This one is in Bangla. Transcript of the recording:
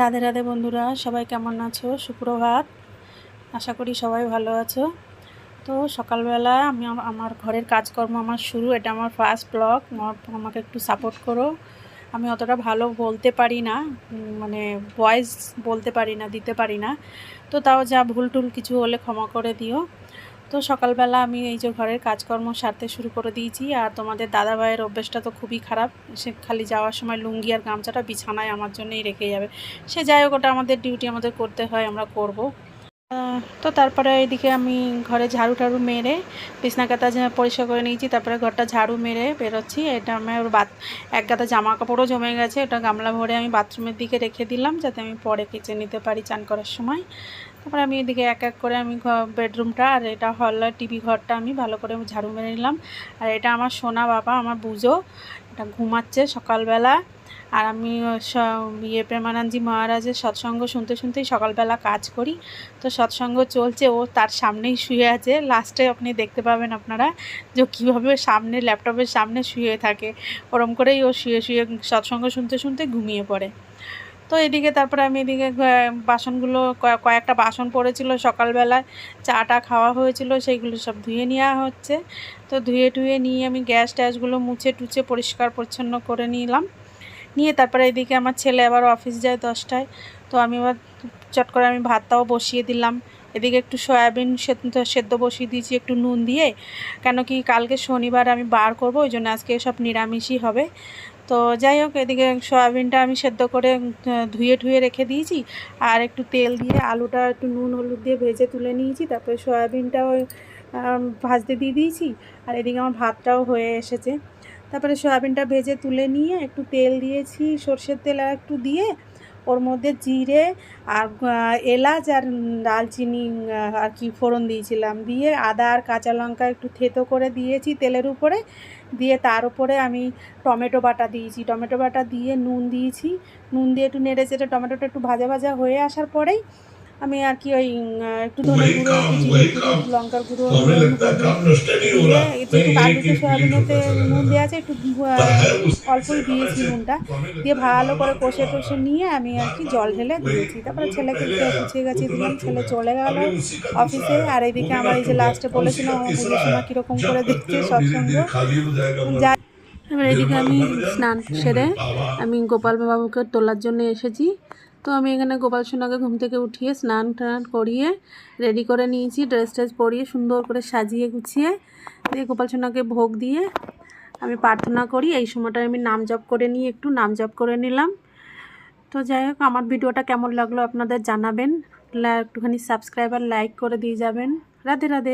রাধে রাধে বন্ধুরা, সবাই কেমন আছো? সুপ্রভাত। আশা করি সবাই ভালো আছো। তো সকালবেলা আমি আমার ঘরের কাজকর্ম আমার শুরু, এটা আমার ফার্স্ট ব্লগ আমাকে একটু সাপোর্ট করো। আমি অতটা ভালো বলতে পারি না মানে ভয়েস বলতে পারি না, দিতে পারি না। তো তাও যা ভুল টুল কিছু হলে ক্ষমা করে দিও। তো সকালবেলা আমি এই যে ঘরের কাজকর্ম সারতে শুরু করে দিয়েছি, আর তোমাদের দাদা ভাইয়ের অভ্যেসটা তো খুবই খারাপ। সে খালি যাওয়ার সময় লুঙ্গি আর গামছাটা বিছানায় আমার জন্যই রেখে যাবে। সে যাই হোক, ওটা আমাদের ডিউটি আমাদের করতে হয়, আমরা করব। তো তারপরে এদিকে আমি ঘরে ঝাড়ু টাড়ু মেরে বিছনা কাতা পরিষ্কার করে নিয়েছি, তারপরে ঘরটা ঝাড়ু মেরে বেরোচ্ছি। এটা আমার বাথ এক গাদা জামা কাপড়ও জমে গেছে, এটা গামলা ভরে আমি বাথরুমের দিকে রেখে দিলাম যাতে আমি পরে কেচে নিতে পারি চান করার সময়। তারপরে আমি এদিকে এক এক করে আমি বেডরুমটা আর এটা হল টিভি ঘরটা আমি ভালো করে ঝাড়ু মেরে নিলাম। আর এটা আমার সোনা বাবা, আমার বুঝো এটা ঘুমাচ্ছে সকালবেলা। আর আমি ইয়ে প্রেমানন্দজি মহারাজের সৎসঙ্গ শুনতে শুনতেই সকালবেলা কাজ করি। তো সৎসঙ্গ চলছে, ও তার সামনেই শুয়ে আছে। লাস্টে আপনি দেখতে পাবেন আপনারা যে কীভাবে সামনে, ল্যাপটপের সামনে শুয়ে থাকে। ওরম করেই ও শুয়ে শুয়ে সৎসঙ্গ শুনতে শুনতে ঘুমিয়ে পড়ে। তো এদিকে তারপরে আমি এদিকে বাসনগুলো কয়ে- কয়েকটা বাসন পড়েছিল সকালবেলায়। চাটা খাওয়া হয়েছিল, সেইগুলো সব ধুয়ে নেওয়া হচ্ছে। তো ধুয়ে টুয়ে নিয়ে আমি গ্যাস ট্যাসগুলো মুছে টুচে পরিষ্কার পরিচ্ছন্ন করে নিলাম। নিয়ে তারপরে এদিকে আমার ছেলে আবার অফিস যায় দশটায়। তো আমি আবার চট করে আমি ভাতটাও বসিয়ে দিলাম। এদিকে একটু সয়াবিন সেদ্ধ বসিয়ে দিয়েছি, একটু নুন দিয়ে। কেন কি কালকে শনিবার আমি বার করব, ওই জন্য আজকে সব নিরামিষই হবে। তো যাই হোক, এদিকে সয়াবিনটা আমি সেদ্ধ করে ধুয়ে ঠুয়ে রেখে দিয়েছি। আর একটু তেল দিয়ে আলুটা একটু নুন, হলুদ দিয়ে ভেজে তুলে নিয়েছি। তারপরে সয়াবিনটাও ভাজতে দিয়ে দিয়েছি। আর এদিকে আমার ভাতটাও হয়ে এসেছে। তারপরে সয়াবিনটা ভেজে তুলে নিয়ে একটু তেল দিয়েছি, সর্ষের তেল আর একটু দিয়ে, ওর মধ্যে জিরে আর এলাচ আর দালচিনি আর কি ফোড়ন দিয়েছিলাম। দিয়ে আদা আর কাঁচা লঙ্কা একটু থেতো করে দিয়েছি তেলের উপরে। দিয়ে তার উপরে আমি টমেটো বাটা দিয়েছি। টমেটো বাটা দিয়ে নুন দিয়েছি। নুন দিয়ে একটু নেড়ে চেড়ে টমেটোটা একটু ভাজা ভাজা হয়ে আসার পরেই আমি আর কি ওই একটু ধনে গুঁড়ো লঙ্কার গুঁড়ো একটু হ্যাঁ, কাজু সয়াবিনেতে নুন দেওয়া আছে একটু অল্পই দিয়েছি নুনটা। দিয়ে ভালো করে কষে কষে নিয়ে আমি আর কি জল ঢেলে দিয়েছি। তারপরে ছেলেকে গুছিয়ে গেছি দিলাম ছেলে চলে গেল অফিসে আর এদিকে আমার এই যে লাস্টে বলেছিলাম আমার পুজোর সময় কীরকম করে দেখছে সৎসঙ্গ এবার এদিকে আমি স্নান সেরে আমি গোপাল বাবুকে তোলার জন্য এসেছি। তো আমি এখানে গোপাল সোনাকে ঘুম থেকে উঠিয়ে স্নান টান করিয়ে রেডি করে নিয়েছি ড্রেস ট্রেস পরিয়ে সুন্দর করে সাজিয়ে গুছিয়ে দিয়ে গোপাল সোনাকে ভোগ দিয়ে আমি প্রার্থনা করি। এই সময়টায় আমি নাম জপ করে নিয়ে একটু নাম জপ করে নিলাম। তো যাই হোক, আমার ভিডিওটা কেমন লাগল আপনাদের জানাবেন। একটুখানি সাবস্ক্রাইব আর লাইক করে দিয়ে যাবেন। রাধে রাধে।